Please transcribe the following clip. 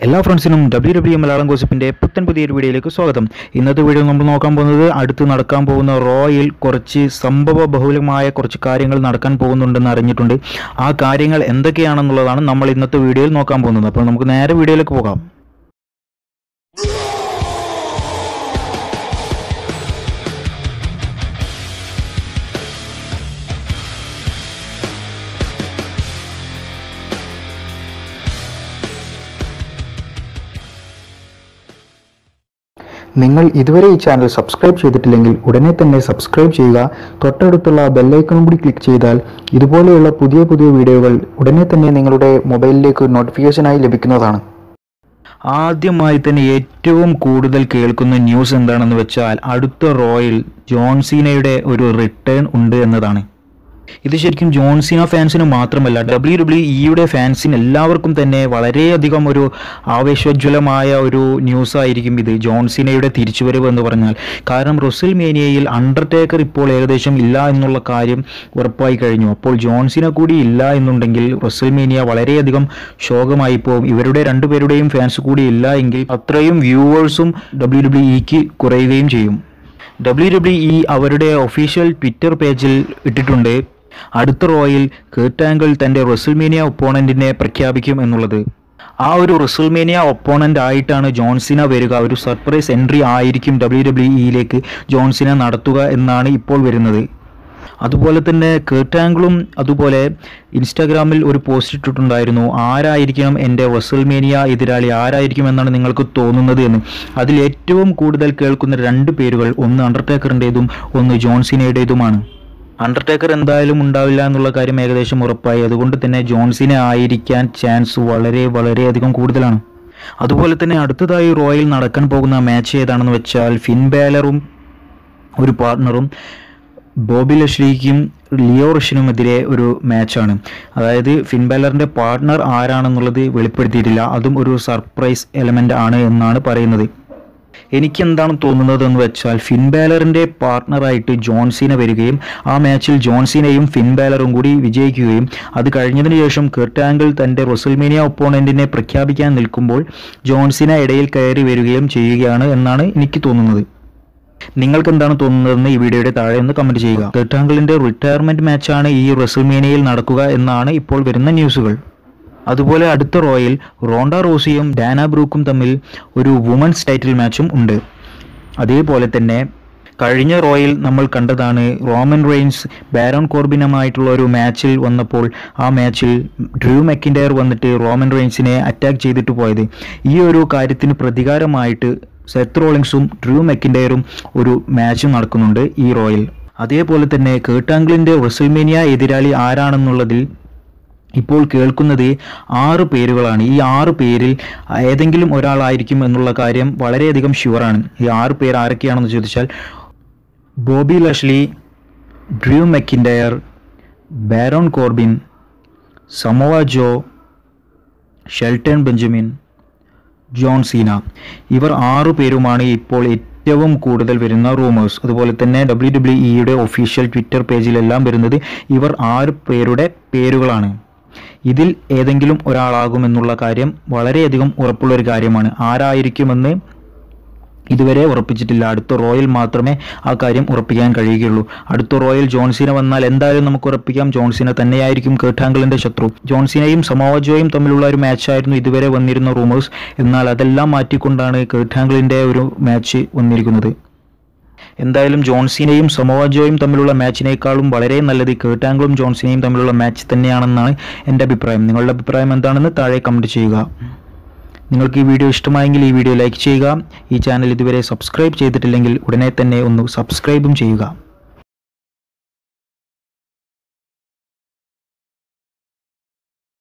എല്ലാ ഫ്രണ്ട്സിനും W W Malayalam ഗോസിപ്പിന്റെ പുത്തൻ പുതിയൊരു വീഡിയോയിലേക്ക് സ്വാഗതം. ഇന്നത്തെ വീഡിയോ നമ്മൾ നോക്കാൻ പോകുന്നത് അടുത്ത് നടക്കാൻ പോകുന്ന റോയിൽ കുറച്ച് സംഭവ ബഹുലമായ കുറച്ച് കാര്യങ്ങൾ നടക്കാൻ പോകുന്നുണ്ടെന്ന് അറിഞ്ഞിട്ടുണ്ട്. ആ കാര്യങ്ങൾ എന്തൊക്കെയാണെന്നുള്ളതാണ് നമ്മൾ ഇന്നത്തെ വീഡിയോയിൽ നോക്കാൻ പോകുന്നത്. അപ്പോൾ നമുക്ക് നേരെ വീഡിയോയിലേക്ക് പോകാം. നിങ്ങൾ ഇതുവരെ ഈ ചാനൽ സബ്സ്ക്രൈബ് ചെയ്തിട്ടില്ലെങ്കിൽ ഉടനെ തന്നെ സബ്സ്ക്രൈബ് ചെയ്യുക. തൊട്ടടുത്തുള്ള ബെല്ലൈക്കണും കൂടി ക്ലിക്ക് ചെയ്താൽ ഇതുപോലെയുള്ള പുതിയ പുതിയ വീഡിയോകൾ ഉടനെ തന്നെ നിങ്ങളുടെ മൊബൈലിലേക്ക് നോട്ടിഫിക്കേഷനായി ലഭിക്കുന്നതാണ്. ആദ്യമായി തന്നെ ഏറ്റവും കൂടുതൽ കേൾക്കുന്ന ന്യൂസ് എന്താണെന്ന് വെച്ചാൽ അടുത്ത റോയിൽ ജോൺസീനയുടെ ഒരു റിട്ടേൺ ഉണ്ട് എന്നതാണ്. ഇത് ശരിക്കും ജോൺസിന ഫാൻസിന് മാത്രമല്ല ഡബ്ല്യു ഡബ്ല്യു ഇയുടെ ഫാൻസിന് എല്ലാവർക്കും തന്നെ വളരെയധികം ഒരു ആവേശോജ്വലമായ ഒരു ന്യൂസ് ആയിരിക്കും ഇത് ജോൺസിനയുടെ തിരിച്ചുവരവ് എന്ന് പറഞ്ഞാൽ. കാരണം റൊസിൽ മേനിയയിൽ അണ്ടർടേക്കർ ഇപ്പോൾ ഏകദേശം ഇല്ല എന്നുള്ള കാര്യം ഉറപ്പായി കഴിഞ്ഞു. അപ്പോൾ ജോൺസിനെ കൂടി ഇല്ല എന്നുണ്ടെങ്കിൽ റൊസിൽ മേനിയ വളരെയധികം ശോകമായി പോകും. ഇവരുടെ രണ്ടുപേരുടെയും ഫാൻസ് കൂടി ഇല്ല എങ്കിൽ അത്രയും വ്യൂവേഴ്സും ഡബ്ല്യു ഡബ്ല്യു ഇക്ക് കുറയുകയും ചെയ്യും. ഡബ്ല്യു ഡബ്ല്യു ഇ അവരുടെ ഒഫീഷ്യൽ ട്വിറ്റർ പേജിൽ ഇട്ടിട്ടുണ്ട്. അടുത്ത റോയിൽ കേട്ടാങ്കിൾ തന്റെ റെസിൽമേനിയ ഒപ്പോണന്റിനെ പ്രഖ്യാപിക്കും എന്നുള്ളത്. ആ ഒരു റെസിൽമേനിയ ഒപ്പോണന്റ് ആയിട്ടാണ് ജോൺസിന വരിക. ഒരു സർപ്രൈസ് എൻട്രി ആയിരിക്കും ഡബ്ല്യു ഡബ്ല്യു ഇയിലേക്ക് ജോൺസിന നടത്തുക എന്നാണ് ഇപ്പോൾ വരുന്നത്. അതുപോലെ തന്നെ കേട്ടാങ്കിളും അതുപോലെ ഇൻസ്റ്റാഗ്രാമിൽ ഒരു പോസ്റ്റ് ഇട്ടിട്ടുണ്ടായിരുന്നു. ആരായിരിക്കണം എന്റെ വസൽമേനിയ എതിരാളി? ആരായിരിക്കും എന്നാണ് നിങ്ങൾക്ക് തോന്നുന്നത് എന്ന്. അതിൽ ഏറ്റവും കൂടുതൽ കേൾക്കുന്ന രണ്ട് പേരുകൾ ഒന്ന് അണ്ടർടേക്കറിന്റെതും ഒന്ന് ജോൺസിനയുടേതുമാണ് അണ്ടർടേക്കർ എന്തായാലും ഉണ്ടാവില്ല എന്നുള്ള കാര്യം ഏകദേശം ഉറപ്പായി. അതുകൊണ്ട് തന്നെ ജോൺസിനെ ആയിരിക്കാൻ ചാൻസ് വളരെ വളരെയധികം കൂടുതലാണ്. അതുപോലെ തന്നെ അടുത്തതായി റോയൽ നടക്കാൻ പോകുന്ന മാച്ച് ഏതാണെന്ന് വെച്ചാൽ ഫിൻ ബാലറും ഒരു പാർട്ണറും ബോബി ലഷ്ലിക്കും ലിയോ റഷിനുമെതിരെ ഒരു മാച്ചാണ്. അതായത് ഫിൻബാലറിന്റെ പാർട്ട്ണർ ആരാണെന്നുള്ളത് വെളിപ്പെടുത്തിയിട്ടില്ല. അതും ഒരു സർപ്രൈസ് എലമെന്റ് ആണ് എന്നാണ് പറയുന്നത്. എനിക്കെന്താണ് തോന്നുന്നത് എന്ന് വെച്ചാൽ ഫിൻബാലറിന്റെ പാർട്ട്ണറായിട്ട് ജോൺസീന വരികയും ആ മാച്ചിൽ ജോൺസീനയും ഫിൻബാലറും കൂടി വിജയിക്കുകയും അത് കഴിഞ്ഞതിന് ശേഷം കെർട്ടാങ്കിൾ തന്റെ റൊസൽമേനിയ ഒപ്പോണന്റിനെ പ്രഖ്യാപിക്കാൻ നിൽക്കുമ്പോൾ ജോൺസീന ഇടയിൽ കയറി വരികയും ചെയ്യുകയാണ് എന്നാണ് എനിക്ക് തോന്നുന്നത്. നിങ്ങൾക്ക് എന്താണ് തോന്നുന്നതെന്ന് ഈ വീഡിയോയുടെ താഴെ ഒന്ന് കമന്റ് ചെയ്യുക. കെട്ടാങ്കിളിന്റെ റിട്ടയർമെന്റ് മാച്ചാണ് ഈ റെസുമീനയിൽ നടക്കുക എന്നാണ് ഇപ്പോൾ വരുന്ന ന്യൂസുകൾ അതുപോലെ അടുത്ത റോയിൽ റോണ്ട റോസിയും ഡാന ബ്രൂക്കും തമ്മിൽ ഒരു വുമൻസ് ടൈറ്റിൽ മാച്ചും ഉണ്ട്. അതേപോലെ തന്നെ കഴിഞ്ഞ റോയിൽ നമ്മൾ കണ്ടതാണ് റോമൻ റെയിൻസ് ബാരോൺ കോർബിനുമായിട്ടുള്ള ഒരു മാച്ചിൽ വന്നപ്പോൾ ആ മാച്ചിൽ ഡ്രൂ മെക്കിൻഡയർ വന്നിട്ട് റോമൻ റെയിൻസിനെ അറ്റാക്ക് ചെയ്തിട്ട് പോയത്. ഈ ഒരു കാര്യത്തിന് പ്രതികാരമായിട്ട് സെത്ത് റോളിങ്സും ഡ്രൂ മെക്കിൻഡയറും ഒരു മാച്ച് നടക്കുന്നുണ്ട് ഈ റോയിൽ അതേപോലെ തന്നെ കേട്ടാങ്കിളിന്റെ റസൽമേനിയ എതിരാളി ആരാണെന്നുള്ളതിൽ ഇപ്പോൾ കേൾക്കുന്നത് ആറ് പേരുകളാണ്. ഈ ആറ് പേരിൽ ഏതെങ്കിലും ഒരാളായിരിക്കും എന്നുള്ള കാര്യം വളരെയധികം ഷുവറാണ് ഈ ആറ് പേർ ആരൊക്കെയാണെന്ന് ചോദിച്ചാൽ Bobby Lashley Drew McIntyre Baron Corbin Samoa Joe Shelton Benjamin John Cena. ഇവർ ആറു പേരുമാണ് ഇപ്പോൾ ഏറ്റവും കൂടുതൽ വരുന്ന റൂമേഴ്സ്. അതുപോലെ തന്നെ ഡബ്ല്യു ഡബ്ല്യു ഇയുടെ ഒഫീഷ്യൽ ട്വിറ്റർ പേജിലെല്ലാം വരുന്നത് ഇവർ ആറ് പേരുടെ പേരുകളാണ്. ഇതിൽ ഏതെങ്കിലും ഒരാളാകുമെന്നുള്ള കാര്യം വളരെയധികം ഉറപ്പുള്ള ഒരു കാര്യമാണ്. ആരായിരിക്കുമെന്ന് ഇതുവരെ ഉറപ്പിച്ചിട്ടില്ല. അടുത്ത റോയൽ മാത്രമേ ആ കാര്യം ഉറപ്പിക്കാൻ കഴിയുകയുള്ളൂ. അടുത്ത റോയൽ ജോൺസിന വന്നാൽ എന്തായാലും നമുക്ക് ഉറപ്പിക്കാം. ജോൺസിന തന്നെയായിരിക്കും കേട്ടാങ്കിളിന്റെ ശത്രു. ജോൺസിനെയും സമോജോയും തമ്മിലുള്ള ഒരു മാച്ചായിരുന്നു ഇതുവരെ വന്നിരുന്ന റൂമേഴ്സ് എന്നാൽ അതെല്ലാം മാറ്റിക്കൊണ്ടാണ് കേട്ടാങ്കിളിന്റെ ഒരു മാച്ച് വന്നിരിക്കുന്നത്. എന്തായാലും ജോൺസിനെയും സമോവാജോയും തമ്മിലുള്ള മാച്ചിനേക്കാളും വളരെ നല്ലത് കേട്ടാങ്കിളും ജോൺസിനെയും തമ്മിലുള്ള മാച്ച് തന്നെയാണെന്നാണ് എന്റെ അഭിപ്രായം. നിങ്ങളുടെ അഭിപ്രായം എന്താണെന്ന് താഴെ കമന്റ് ചെയ്യുക. നിങ്ങൾക്ക് ഈ വീഡിയോ ഇഷ്ടമായെങ്കിൽ ഈ വീഡിയോ ലൈക്ക് ചെയ്യുക. ഈ ചാനൽ ഇതുവരെ സബ്സ്ക്രൈബ് ചെയ്തിട്ടില്ലെങ്കിൽ ഉടനെ തന്നെ ഒന്ന് സബ്സ്ക്രൈബും ചെയ്യുക.